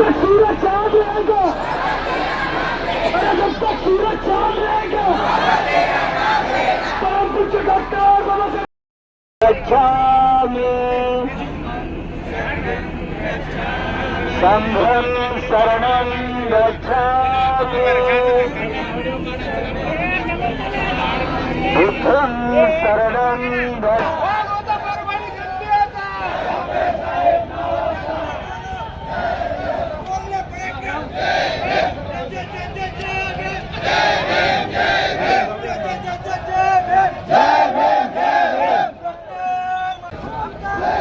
तक चांद रहेगा अरे जब तक सूरज चांद रहेगा परम पूज्य डॉक्टर बाबा साहेब गच्छामि संघं शरणं गच्छामि बुद्धं शरणं गच्छामि। আল্লাহ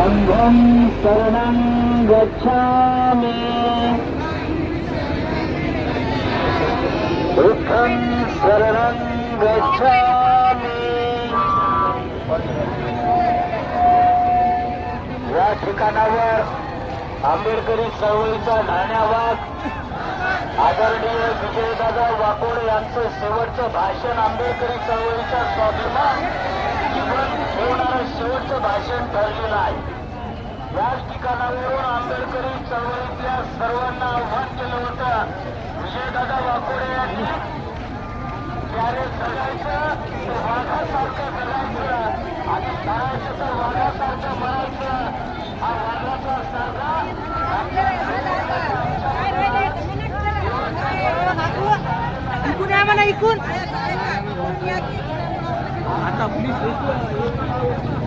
संघम शरणं गच्छामि। दुःखं शरणं गच्छामि। या ठिकाणावर आंबेडकरी चळवळीचा धाण्यावाद आदरणीय विजयदादा वाकोडे यांचं शेवटचं भाषण आंबेडकरी चळवळीच्या स्वाभिमान शेवटचं भाषण ठरलेलं आहे. याच ठिकाणावरून आंबेडकरी चळवळीतल्या सर्वांना आव्हान केलं होतं. विजयदादा वाकोडे यांनी. त्याने जगायचं ते वाघासारखं जगायचं आणि मरायचं तर वाघासारखं मरायचं हा वाघाचा सारखा ऐकून इकून धम्मं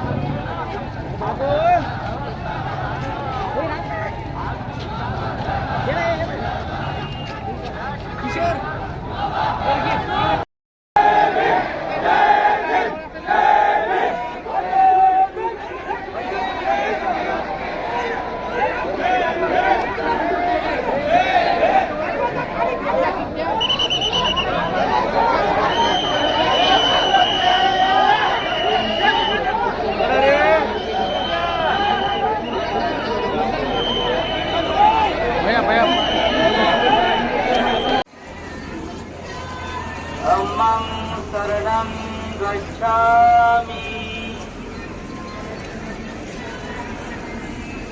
गच्छामि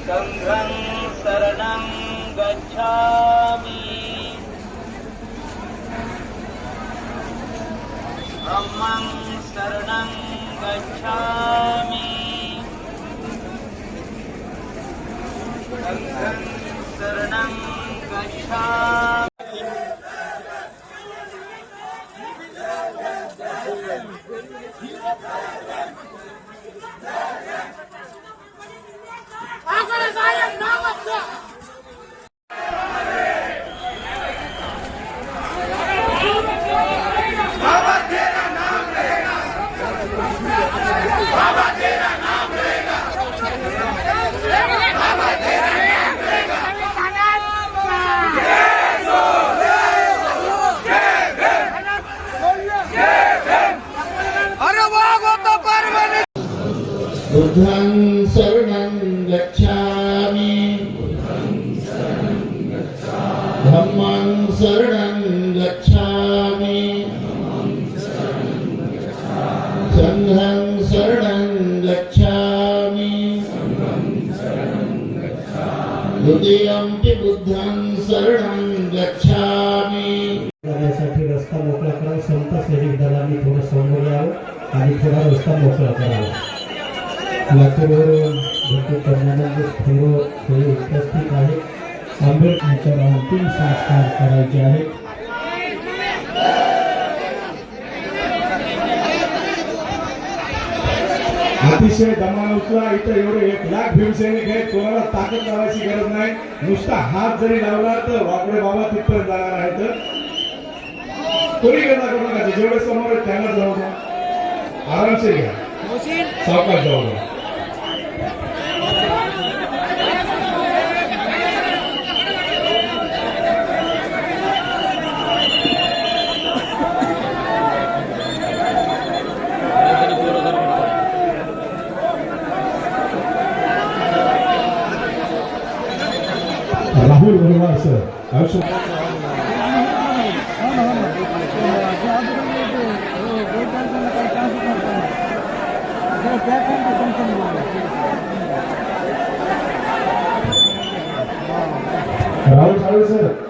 सङ्घं शरणं गच्छामि। धम्मं शरणं गच्छामि। सङ्घं शरणं गच्छामि बुद्धं शरणं गच्छामि। धम्मं शरणं गच्छामि। सङ्घं शरणं गच्छामि। हृदयं ते बुद्धं शरणं गच्छामि। जाण्यासाठी रस्ता मोकळा करा संत सैनिक दलांनी थोडं समोर यावं आणि थोडा रस्ता मोकळा करावा. भरपूर उपस्थित आंबेडकरांच्या अंतिम संस्कार करायचे आहेत. अतिशय दमान उचला इथं एवढे एक लाख भीमसैनिक आहेत. कोणाला ताकद लावायची गरज नाही. नुसता हात जरी लावला तर वाकडे बाबा तिथपर्यंत जाणार आहेत. कोणी करता करू नका. जेवढे समोर आहेत त्यांना जाऊ द्या. आरामशीर घ्या. सावकाश जाऊ द्या. 라홀 노래가 있어요. 알수 라홀 잘했어요.